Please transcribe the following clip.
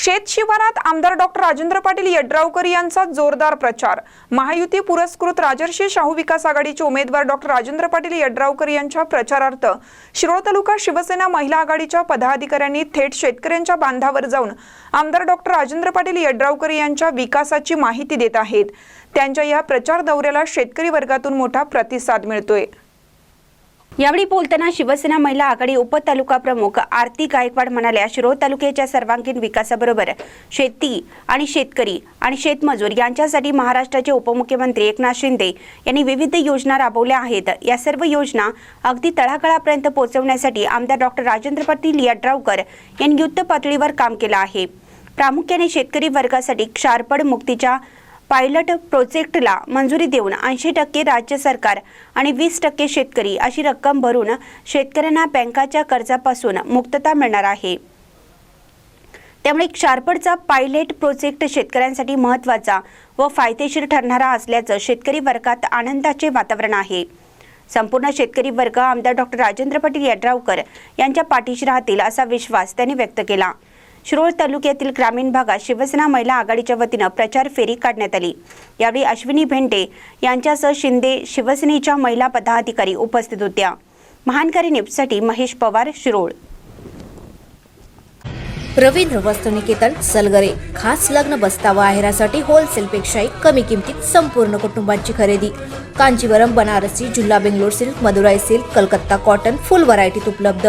शेत शिवारात आमदार डॉक्टर राजेंद्र पाटील यड्रावकर यांचा जोरदार प्रचार. महायुती पुरस्कृत राजर्षी शाहू विकास आघाडीचे उमेदवार डॉक्टर राजेंद्र पाटील यड्रावकर यांच्या प्रचारार्थ शिरोळ तालुका शिवसेना महिला आघाडीच्या पदाधिकाऱ्यांनी थेट शेतकऱ्यांच्या बांधावर जाऊन आमदार डॉक्टर राजेंद्र पाटील यड्रावकर यांच्या विकासाची माहिती देत आहेत. त्यांच्या या प्रचार दौऱ्याला शेतकरी वर्गातून मोठा प्रतिसाद मिळतोय. यावेळी बोलताना शिवसेना महिला आघाडी उपतालुका प्रमुख आरती गायकवाड म्हणाल्या शिरोळ तालुक्याच्या सर्वांगीण विकासाबरोबर शेती आणि शेतकरी आणि शेतमजूर यांच्यासाठी महाराष्ट्राचे उपमुख्यमंत्री एकनाथ शिंदे यांनी विविध योजना राबवल्या आहेत. या सर्व योजना अगदी तळागाळापर्यंत पोहोचवण्यासाठी आमदार डॉक्टर राजेंद्र पाटील यड्रावकर यांनी युद्ध पातळीवर काम केलं आहे. प्रामुख्याने शेतकरी वर्गासाठी क्षारपड मुक्तीच्या पायलट प्रोजेक्टला मंजुरी देऊन ऐंशी टक्के राज्य सरकार आणि वीस टक्के शेतकरी अशी रक्कम भरून शेतकऱ्यांना बँकाच्या कर्जापासून मुक्तता मिळणार आहे. त्यामुळे क्षारपडचा पायलट प्रोजेक्ट शेतकऱ्यांसाठी महत्त्वाचा व फायदेशीर ठरणारा असल्याचं शेतकरी वर्गात आनंदाचे वातावरण आहे. संपूर्ण शेतकरी वर्ग आमदार डॉक्टर राजेंद्र पाटील यड्रावकर यांच्या पाठीशी राहतील असा विश्वास त्यांनी व्यक्त केला. शिरोळ तालुक्यातील ग्रामीण भागात शिवसेना महिला आघाडीच्या वतीनं प्रचार फेरी काढण्यात आली. यावेळी अश्विनी भेंडे यांच्यासह शिंदे शिवसेनेच्या महिला पदाधिकारी उपस्थित होत्या. महानकारी न्यूजसाठी महेश पवार शिरोळ. रवींद्र वस्त्रनिकेतन सलगरे खास लग्न बस्ता व आहेरासाठी होलसेलपेक्षाही कमी किमतीत संपूर्ण कुटुंबांची खरेदी. Kanjeevaram Banarasi जुल्ला Bangalore silk Madurai silk Calcutta cotton full व्हरायटीत उपलब्ध.